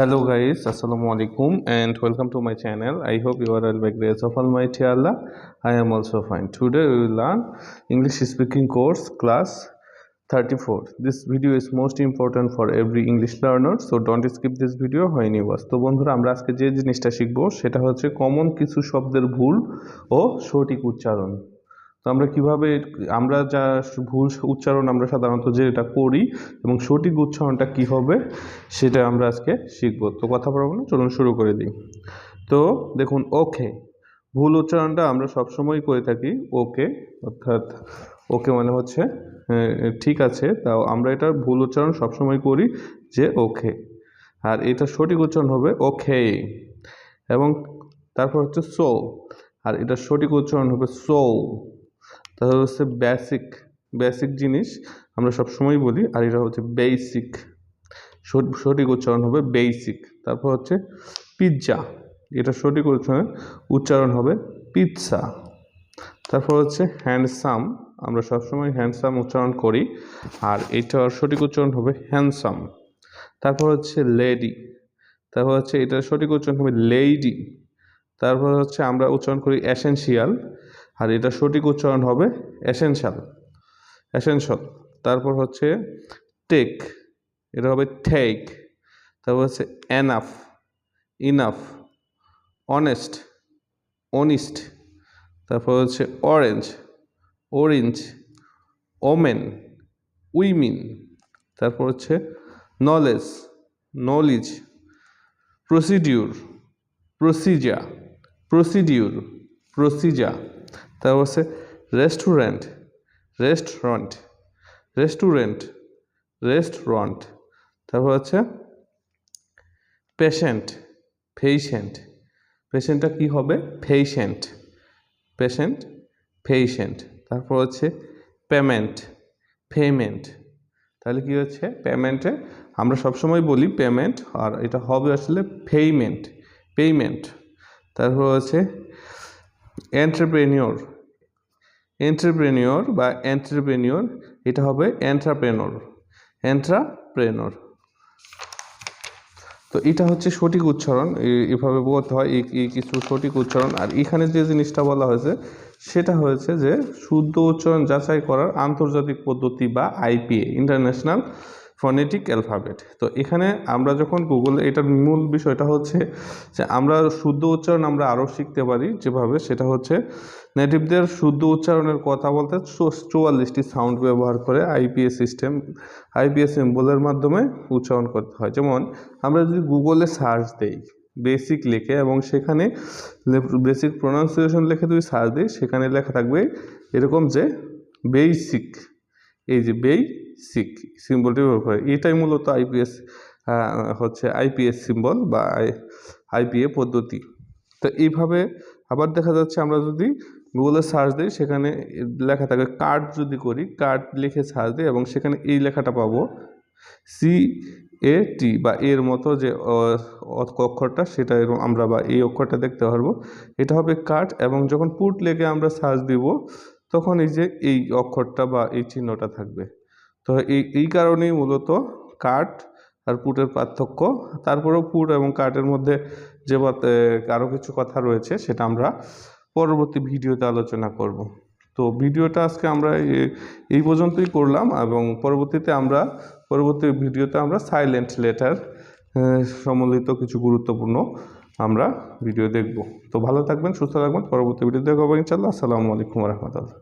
Hello guys আসসালামু আলাইকুম and welcome to my channel I hope you are all by grace of almighty Allah I am also fine today you learn English speaking course class thirty four this video is most important for every English learner so don't skip this video হয় নি ওয়াজ তো বন্ধুরা, আমরা আজকে যে জিনিসটা শিখব, সেটা হচ্ছে কমন কিছু শব্দের ভুল ও সঠিক উচ্চারণ। আমরা কীভাবে, আমরা যা ভুল উচ্চারণ আমরা সাধারণত যেটা করি এবং সঠিক উচ্চারণটা কি হবে সেটা আমরা আজকে শিখব। তো কথা বলব না চলুন শুরু করে দিই। তো দেখুন, ওকে, ভুল উচ্চারণটা আমরা সবসময় করে থাকি ওকে, অর্থাৎ ওকে মানে হচ্ছে ঠিক আছে, তাও আমরা এটার ভুল উচ্চারণ সবসময় করি যে ওকে, আর এটা সঠিক উচ্চারণ হবে ওকে, এবং তারপর হচ্ছে সো, আর এটা সঠিক উচ্চারণ হবে সো তাহলে হচ্ছে বেসিক বেসিক জিনিস আমরা সবসময় বলি, আর এটা হচ্ছে বেসিক সঠিক উচ্চারণ হবে বেসিক তারপর হচ্ছে পিৎজা এটা সঠিক উচ্চারণ উচ্চারণ হবে পিৎজা তারপর হচ্ছে হ্যান্ডসাম আমরা সবসময় হ্যান্ডসাম উচ্চারণ করি, আর এটার সঠিক উচ্চারণ হবে হ্যান্ডসাম তারপর হচ্ছে লেডি তারপর হচ্ছে এটার সঠিক উচ্চারণ হবে লেডি তারপর হচ্ছে আমরা উচ্চারণ করি অ্যাসেনশিয়াল আর এটা সঠিক উচ্চারণ হবে অ্যাসেনশাল অ্যাসেনশাল তারপর হচ্ছে টেক এটা হবে টেক তারপর হচ্ছে এনাফ ইনাফ অনেস্ট অনিস্ট তারপর হচ্ছে অরেঞ্জ অরেঞ্জ ওমেন উইমিন তারপর হচ্ছে knowledge knowledge procedure procedure procedure procedure তারপর হচ্ছে রেস্টুরেন্ট রেস্টুরেন্ট রেস্টুরেন্ট রেস্টুরেন্ট তারপর হচ্ছে পেশেন্ট পেশেন্ট পেশেন্টটা কী হবে? পেশেন্ট পেশেন্ট পেশেন্ট তারপর হচ্ছে পেমেন্ট পেমেন্ট তাহলে কি হচ্ছে? পেমেন্টে আমরা সবসময় বলি পেমেন্ট আর এটা হবে আসলে পেমেন্ট পেমেন্ট তারপর হচ্ছে এন্টারপ্রেনিওর এন্টারপ্রেনিওর বা এন্টারপ্রেনিওর এটা হবে এন্টারপ্রেনর এন্টারপ্রেনর তো এটা হচ্ছে সঠিক উচ্চারণ। এভাবে বলতে হয় এই কিছু সঠিক উচ্চারণ। আর এখানে যে জিনিসটা বলা হয়েছে, সেটা হয়েছে যে শুদ্ধ উচ্চারণ যাচাই করার আন্তর্জাতিক পদ্ধতি বা আইপিএ ইন্টারন্যাশনাল ফনেটিক অ্যালফাবেট তো এখানে আমরা যখন গুগলে এটার মূল বিষয়টা হচ্ছে যে আমরা শুদ্ধ উচ্চারণ আমরা আরও শিখতে পারি যেভাবে, সেটা হচ্ছে নেটিভদের শুদ্ধ উচ্চারণের কথা বলতে চুয়াল্লিশটি সাউন্ড ব্যবহার করে আইপিএস সিস্টেম আইপিএস সিম্বলের মাধ্যমে উচ্চারণ করতে হয়। যেমন, আমরা যদি গুগলে সার্চ দেই বেসিক লিখে এবং সেখানে বেসিক প্রোনাউন্সিয়েশন লিখে যদি সার্চ দিই, সেখানে লেখা থাকবে এরকম যে বেসিক এই যে বেই সিক সিম্বলটি ব্যবহার করে। এটাই মূলত আইপিএস হচ্ছে আইপিএস সিম্বল বা আইপিএ পদ্ধতি। তো এইভাবে আবার দেখা যাচ্ছে আমরা যদি গুগলে সার্চ দিই, সেখানে লেখা থাকে কার্ড যদি করি, কার্ড লিখে সার্চ দিই এবং সেখানে এই লেখাটা পাবো সি এ টি বা এর মতো যে অক্ষরটা, সেটা আমরা বা এই অক্ষরটা দেখতে পারব। এটা হবে কাট এবং যখন পুট লেগে আমরা সার্চ দিব তখন এই যে এই অক্ষরটা বা এই চিহ্নটা থাকবে। তো এই এই কারণেই মূলত কাট আর পুটের পার্থক্য। তারপরেও পুট এবং কাটের মধ্যে যে আরও কিছু কথা রয়েছে সেটা আমরা পরবর্তী ভিডিওতে আলোচনা করব। তো ভিডিওটা আজকে আমরা এই পর্যন্তই করলাম এবং পরবর্তীতে আমরা, পরবর্তী ভিডিওতে আমরা সাইলেন্ট লেটার সম্বলিত কিছু গুরুত্বপূর্ণ আমরা ভিডিও দেখব। তো ভালো থাকবেন, সুস্থ থাকবেন, পরবর্তী ভিডিও দেখব ইনশাল্লাহ আসসালামু আলাইকুম রহমতুল্লাহ।